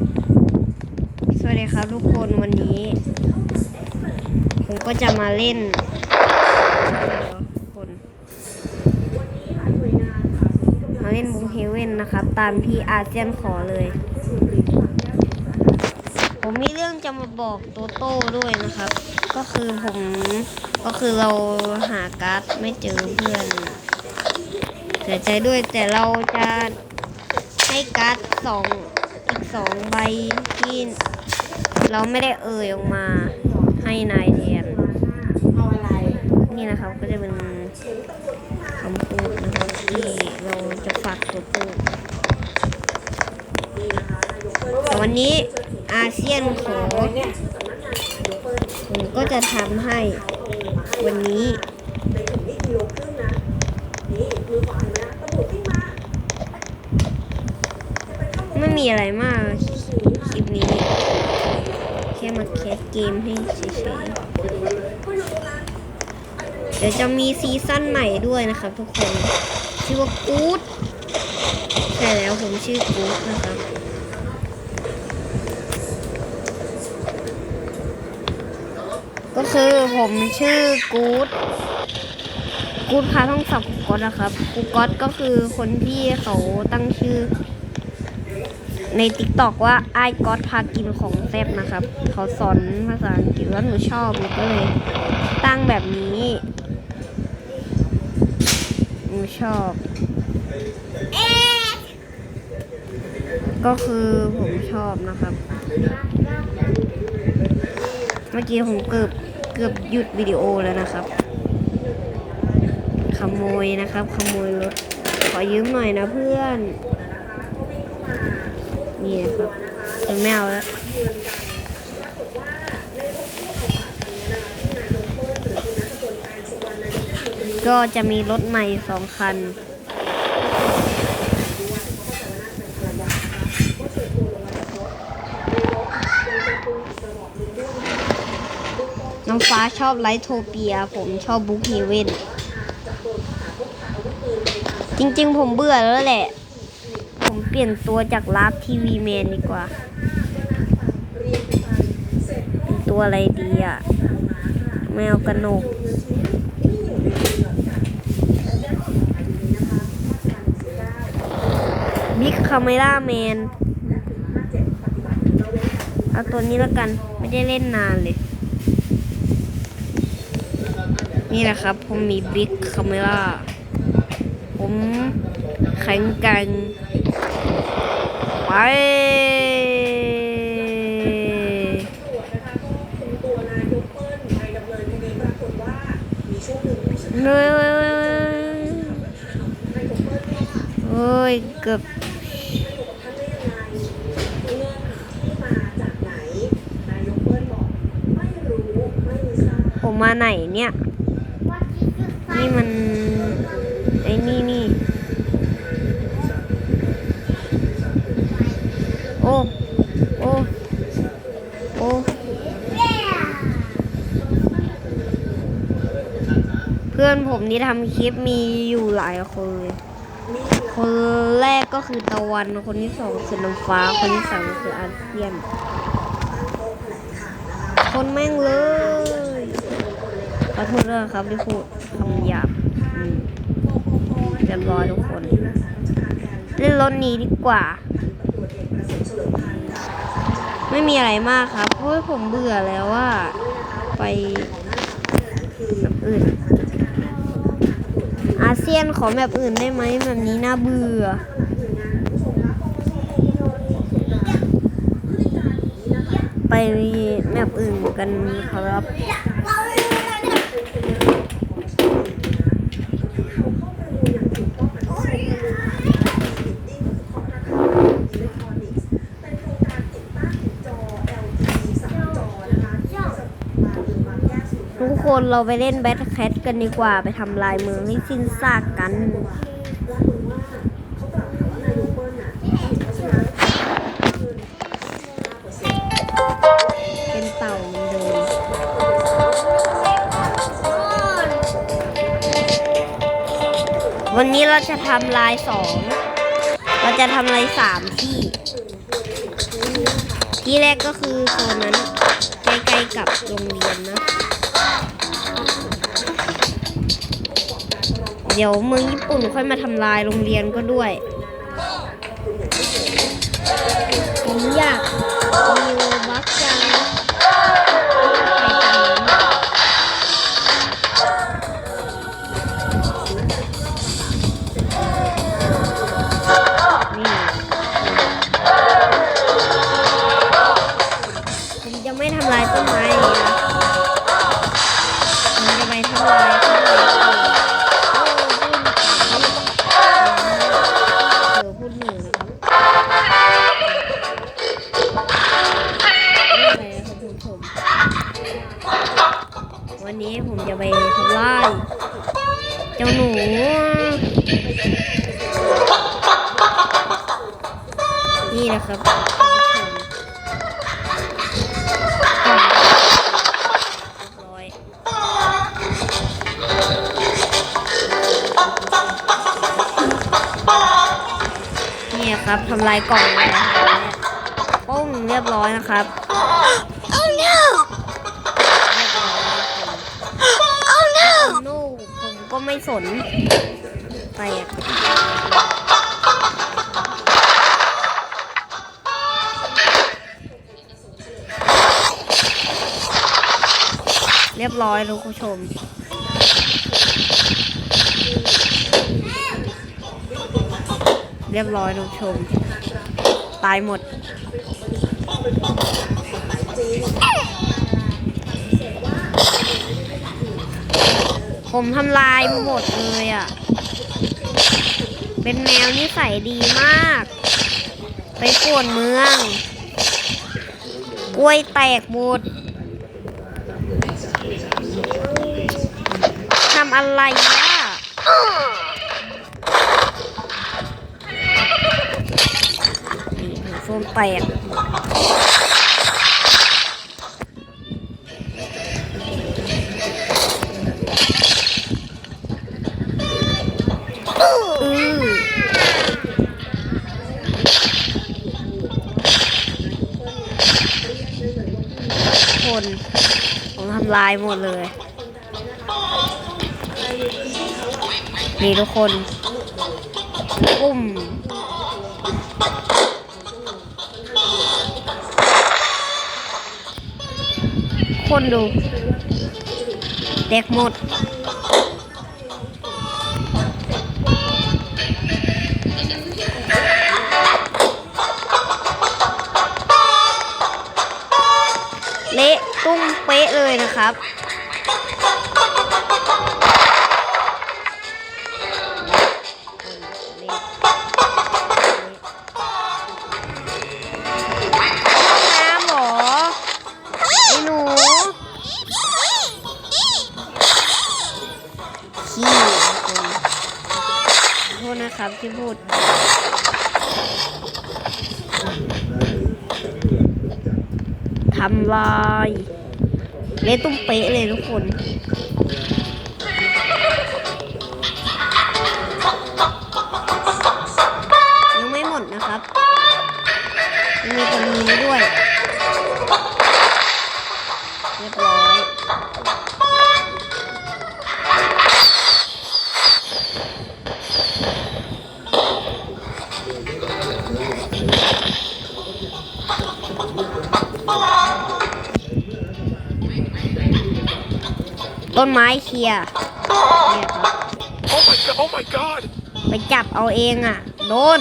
สวัสดีครับทุกคนวันนี้ ผมก็จะมาเล่นคนมาเล่นบุงเฮเว่นนะครับ ตามที่อาเซียนขอเลย ผมมีเรื่องจะมาบอกโตโต้ด้วยนะครับ ก็คือผมก็คือเราหาการ์ดไม่เจอเพื่อนเสียใจด้วยแต่เราจะให้การ์ดสอง สองใบที่เราไม่ได้เอ่ยออกมาให้นายแทนนี่นะครับก็จะเป็นคำพูดนะครับที่เราจะฝากตัวพูดแต่วันนี้อาเซียนขอผมก็จะทำให้วันนี้ไม่มีอะไรมากคลิปนี้ แค่ มาแคสเกมให้เฉยๆ เดี๋ยวจะมีซีซั่นใหม่ด้วยนะครับทุกคน ชื่อว่ากู๊ดใช่แล้วผมชื่อกู๊ดนะครับก็คือผมชื่อกู๊ดกู๊ดพาท่องสับกูก๊อตนะครับกูก๊อตก็คือคนที่เขาตั้งชื่อ ในติ๊กตอกว่าไอ้ก๊อตพากินของแซบนะครับ เขาสอนภาษาอังกฤษแล้วหนูชอบหนูก็เลยตั้งแบบนี้ หนูชอบ ก็คือผมชอบนะครับ เมื่อกี้ผมเกือบเกือบหยุดวิดีโอแล้วนะครับ ขโมยนะครับ ขโมยรถขอยืมหน่อยนะเพื่อน นี่นะครับเป็นแมวแล้วก็จะมีรถใหม่สองคัน น้องฟ้าชอบไลท์โทเปีย ผมชอบบุ๊กเฮเว่น จริงๆผมเบื่อแล้วแหละ เปลี่ยนตัวจากลาฟทีวีแมนดีกว่า เป็นตัวอะไรดีอะแมวกระหนกบิ๊กคาเมล่าแมนเอาตัวนี้แล้วกันไม่ได้เล่นนานเลย นี่แหละครับ ผมมีบิ๊กคาเมล่าผมแข็งแกร่ง ไปเฮ้ยโอ้ยเกือบผมมาไหนเนี่ย นี่มันไอ้นี่นี่ โอ้ โอ้ โอ้ เพื่อนผมนี่ทำคลิปมีอยู่หลายคนเลยคนแรกก็คือตะวัน คนที่สองคือน้ำฟ้า คนที่สามคืออาเซียน คนแม่งเลยขอโทษด้วยครับที่พูดคำหยาบเรียบร้อยทุกคน เล่นรถนี้ดีกว่า ไม่มีอะไรมากครับ เพราะผมเบื่อแล้วว่า ไปแบบอื่น ซียนขอแบบอื่นได้ไหมแบบนี้น่าเบื่อไปแบบอื่นกันครับ คนเราไปเล่นแบทแคทกันดีกว่าไปทำลายเมืองให้สิ้นซากกันเป็นเต่าเหมือนเดิมวันนี้เราจะทำลายสองเราจะทำลายสามที่ ที่แรกก็คือโซนนั้นใกล้ๆกับโรงเรียนนะ ดี๋ยวเมืองญี่ปุ่นค่อยมาทำลายโรงเรียนก็ด้วยผมอยาก นี่ครับทำลายกล่องเลยนะครับปุ้งเรียบร้อยนะครับ Oh no! เรียบร้อย Oh no! นูผมก็ไม่สนแตกเรียบร้อยทุกผู้ชม เรียบร้อยทุกชม ตายหมด ผมทำลายหมดเลยอะ เป็นแมวนิสัยดีมาก ไปป่วนเมือง กล้วยแตกหมดทำอะไรอะ นี่ถึงส้มแตกคนผมทำลายหมดเลย นี่ทุกคนปุ่ม นดูเด็กหมด เละตุ้มเป๊ะเลยนะครับ ลาย เละตุ้มเป๊ะเลยทุกคน ต้นไม้เคลียร์เนี่ยครับ Oh my god! Oh my god! ไปจับเอาเองอะ โดน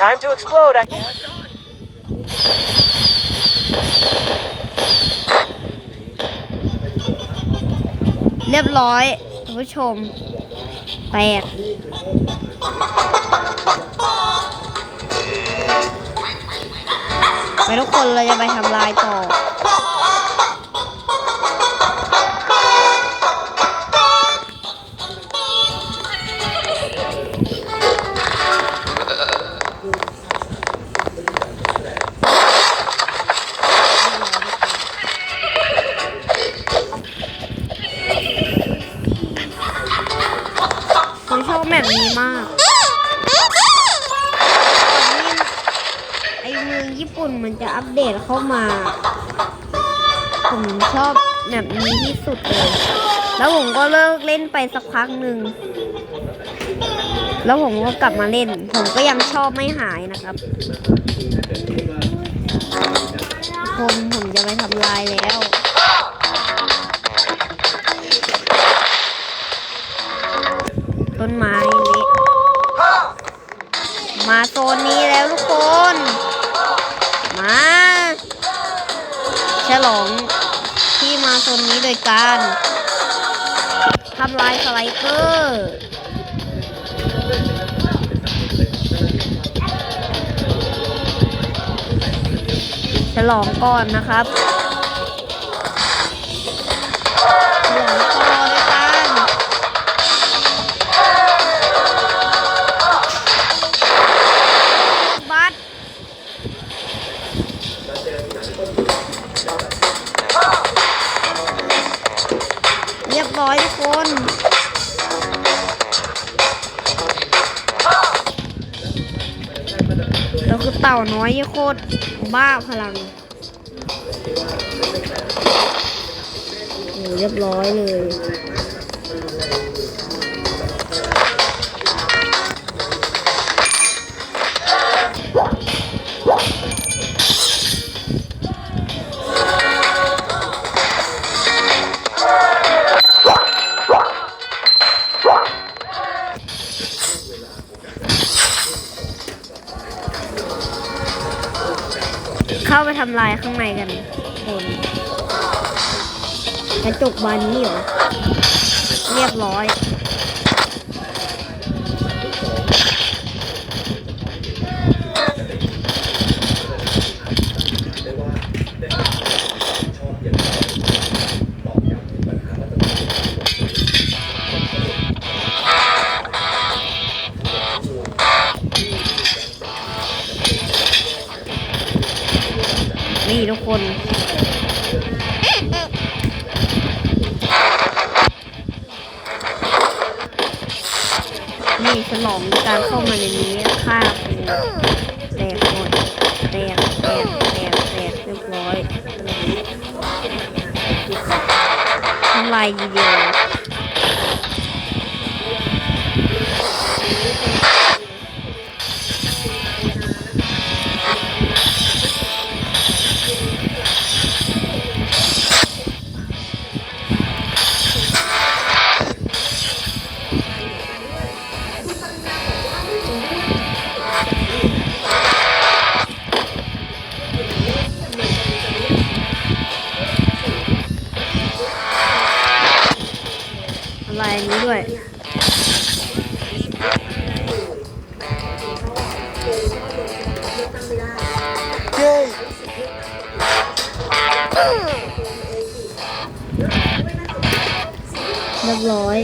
Time to explode, I guess. เรียบร้อยคุณผู้ชม แปดไปทุกคนเราจะไปทำลายต่อ เล่นไปสักพักหนึ่ง แล้วผมก็กลับมาเล่น ผมก็ยังชอบไม่หายนะครับคนผมจะไปทำลายแล้วต้นไม้นี้ มาโซนนี้แล้วทุกคน มา ฉลองที่มาโซนนี้โดยการ ทำลายสไลเกอร์ฉลองก่อนนะครับ เต่าน้อยยี่โคตรบ้าพลังโอ้เรียบร้อยเลย ข้างในกันคนกระจกบานนี้เหรอเรียบร้อย นี่ทุกคน นี่ฉลองการเข้ามาในนี้ฆ่าปูแตกหมดแตกแตกแตกแตกเรียบร้อยทำลายทีเดียว ทำลายอันนี้ด้วยเรียบร้อย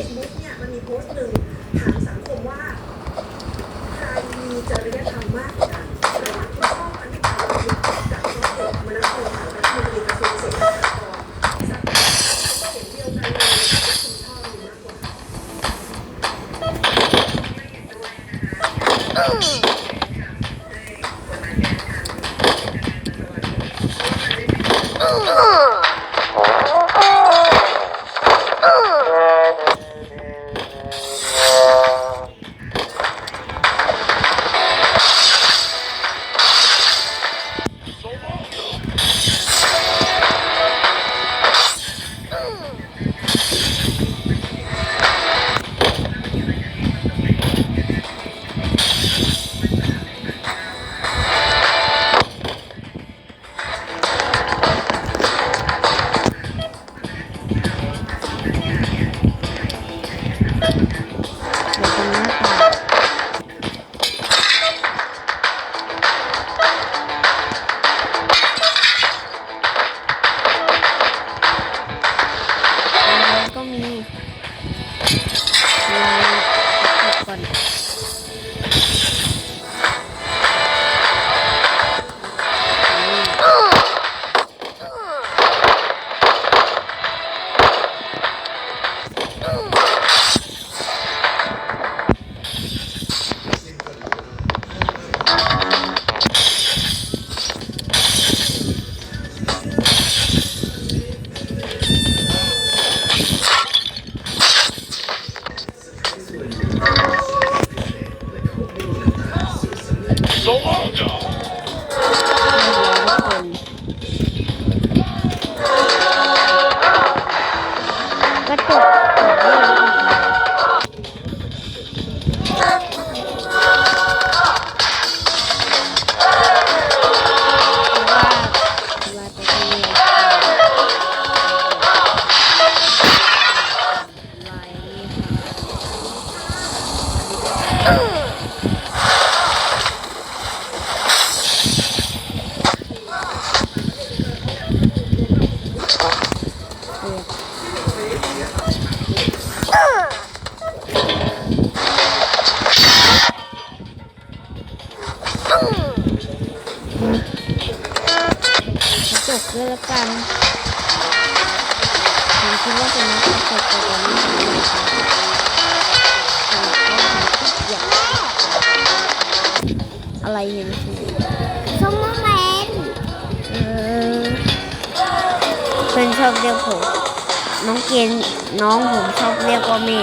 เกณฑ์น้องผมชอบเรียกว่าแม่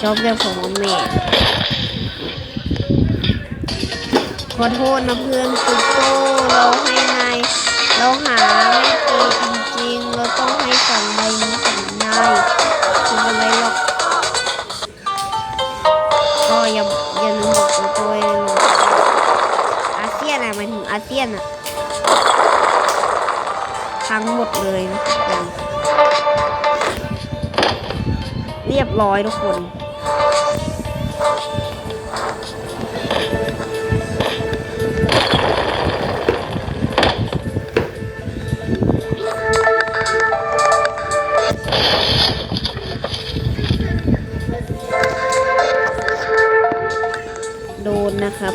ชอบเรียกผมว่าแม่ขอโทษนะเพื่อนตุ๊กโตเราให้นายเราหาไม่เจอจริงๆเราต้องให้สองใบนี้กับนายคืออะไรหรอกก็อย่าอย่าลืมบอกตัวตัวเองนะอาเซียนอะหมายถึงอาเซียนอะทั้งหมดเลยนะ เรียบร้อยทุกคน โดนนะครับ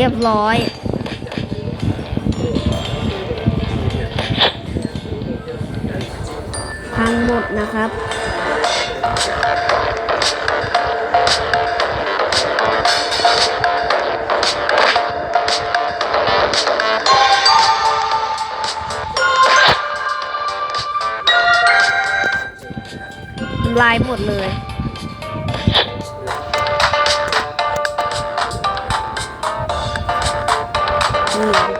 เรียบร้อย พังหมดนะครับลายหมดเลย นี่ทุ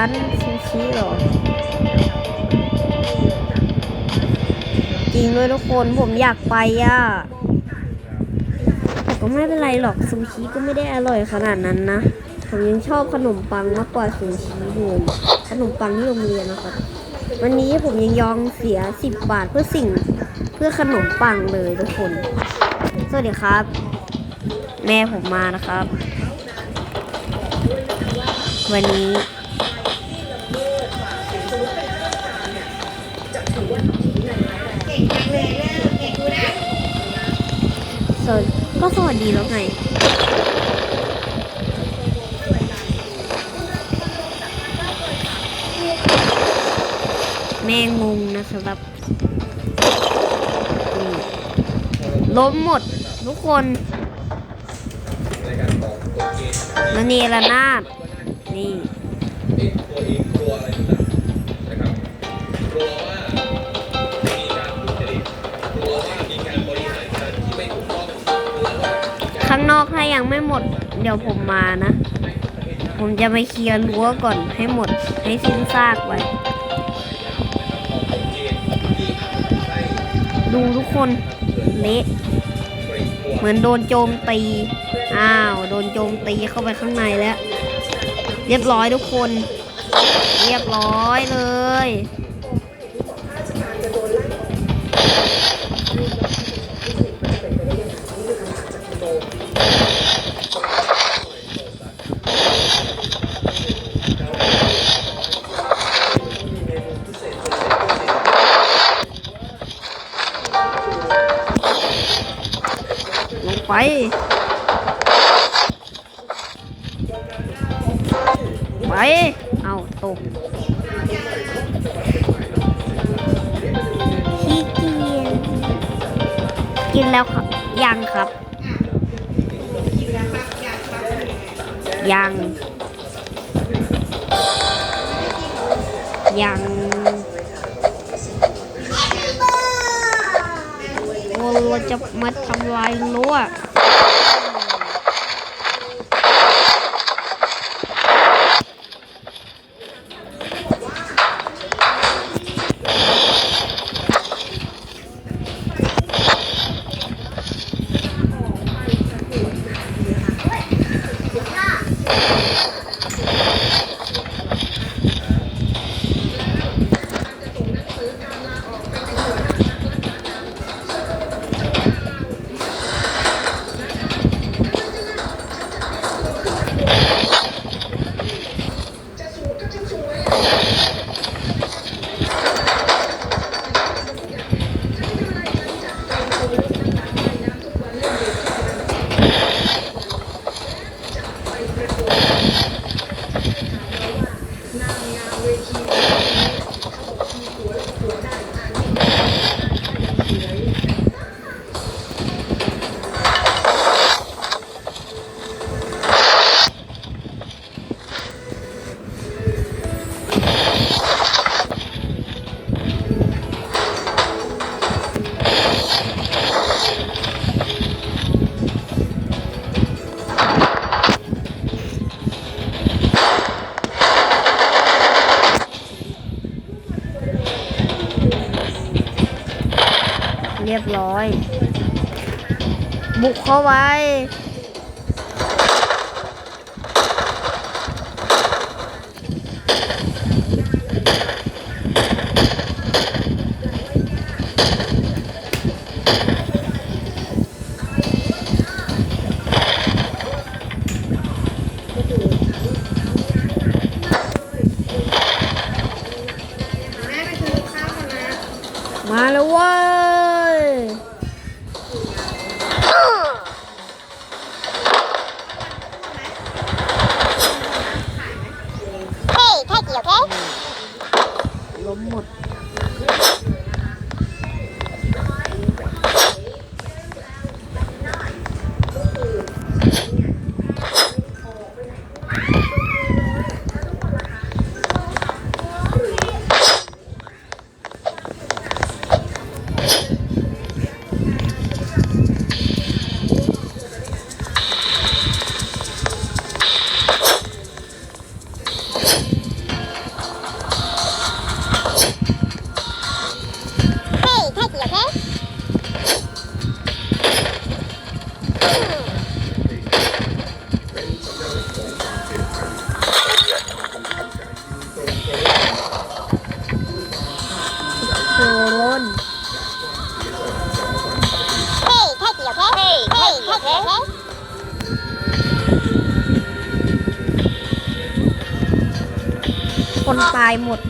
ร้านซูชิหรอ จริงด้วยทุกคนผมอยากไปอะ แต่ก็ไม่เป็นไรหรอกซูชิก็ไม่ได้อร่อยขนาดนั้นนะ ผมยังชอบขนมปังมากกว่าซูชิเลยขนมปังที่โรงเรียนนะครับ วันนี้ผมยังยอมเสีย10บาทเพื่อสิ่งเพื่อขนมปังเลยทุกคน สวัสดีครับ แม่ผมมานะครับ วันนี้ วัสดีแล้วไงแม่งงนะครับล้มหมดทุกคนแล้วนี่ละนาด อกถ้ายังไม่หมด เดี๋ยวผมมานะ ผมจะไปเคลียร์รั้วก่อนให้หมดให้สิ้นซากไว้ ดูทุกคนเละเหมือนโดนโจมตี อ้าว โดนโจมตีเข้าไปข้างในแล้ว เรียบร้อยทุกคน เรียบร้อยเลย แล้วครับ ยังครับ ยัง ยังโอ้เราจะมาทำลายรั้ว บุกเข้าไว้ายหมด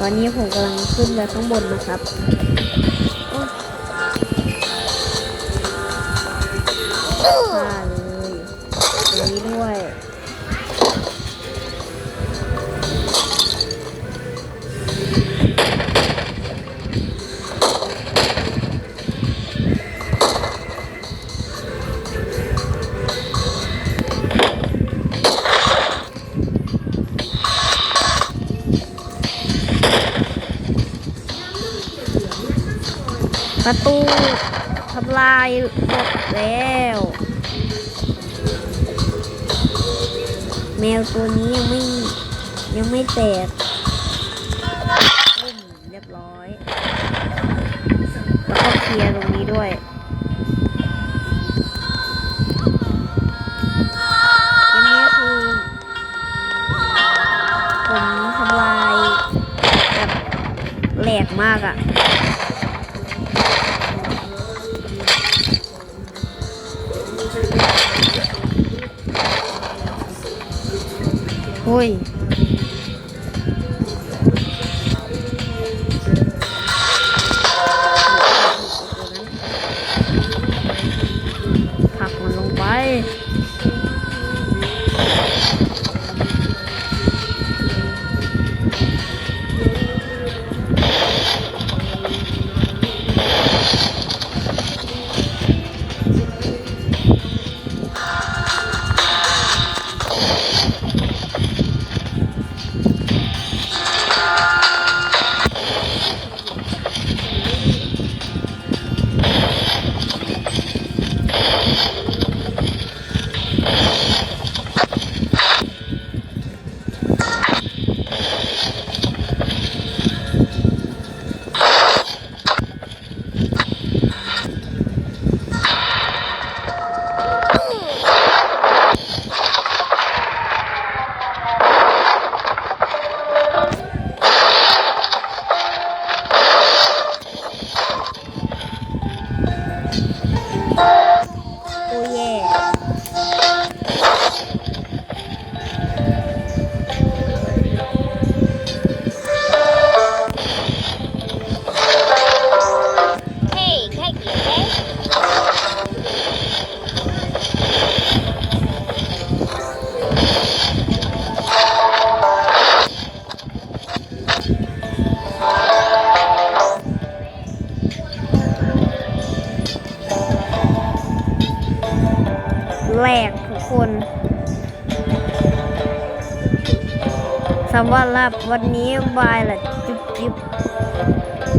ตอนนี้ผมกำลังขึ้นไปข้างบนนะครับ ประตูทำลายหมดแล้ว แมวตัวนี้ยังไม่ยังไม่แตกปุ้มเรียบร้อย แล้วก็เคลียร์ตรงนี้ด้วย s up, new violet.